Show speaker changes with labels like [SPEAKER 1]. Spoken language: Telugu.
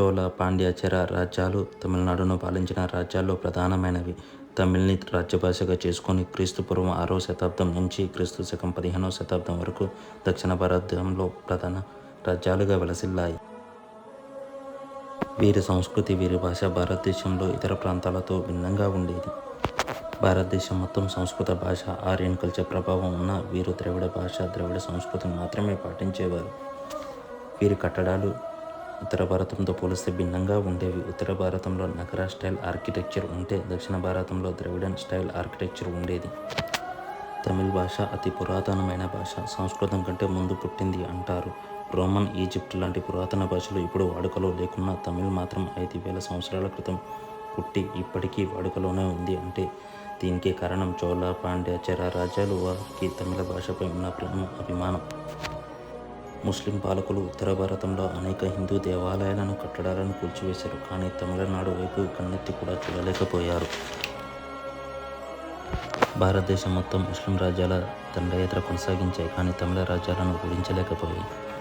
[SPEAKER 1] చోళ పాండ్య చెర రాజ్యాలు తమిళనాడును పాలించిన రాజ్యాల్లో ప్రధానమైనవి. తమిళ్ని రాజ్యభాషగా చేసుకొని క్రీస్తుపూర్వం ఆరో శతాబ్దం నుంచి క్రీస్తు శకం పదిహేనవ శతాబ్దం వరకు దక్షిణ భారతంలో ప్రధాన రాజ్యాలుగా విలసిల్లాయి. వీరి సంస్కృతి వీరి భాష భారతదేశంలో ఇతర ప్రాంతాలతో భిన్నంగా ఉండేది. భారతదేశం మొత్తం సంస్కృత భాష ఆర్యన్ కల్చర్ ప్రభావం ఉన్న వీరు ద్రవిడ భాష ద్రవిడ సంస్కృతిని మాత్రమే పాటించేవారు. వీరి కట్టడాలు ఉత్తర భారతంతో పోలిస్తే భిన్నంగా ఉండేవి. ఉత్తర భారతంలో నగర స్టైల్ ఆర్కిటెక్చర్ ఉంటే దక్షిణ భారతంలో ద్రవిడన్ స్టైల్ ఆర్కిటెక్చర్ ఉండేది. తమిళ్ భాష అతి పురాతనమైన భాష. సంస్కృతం కంటే ముందు పుట్టింది అంటారు. రోమన్ ఈజిప్ట్ లాంటి పురాతన భాషలు ఇప్పుడు వాడుకలో లేకున్నా తమిళ్ మాత్రం ఐదు వేల సంవత్సరాల క్రితం పుట్టి ఇప్పటికీ వాడుకలోనే ఉంది అంటే దీనికి కారణం చోళ పాండ్య చెర రాజాలు వారికి తమిళ భాషపై ఉన్న ప్రేమ అభిమానం. ముస్లిం పాలకులు ఉత్తర భారతంలో అనేక హిందూ దేవాలయాలను కట్టడాలను కూల్చివేశారు. కానీ తమిళనాడు వైపు కన్నెత్తి కూడా చూడలేకపోయారు. భారతదేశం మొత్తం ముస్లిం రాజ్యాల దండయాత్ర కొనసాగించాయి. కానీ తమిళ రాజ్యాలను ఓడించలేకపోయాయి.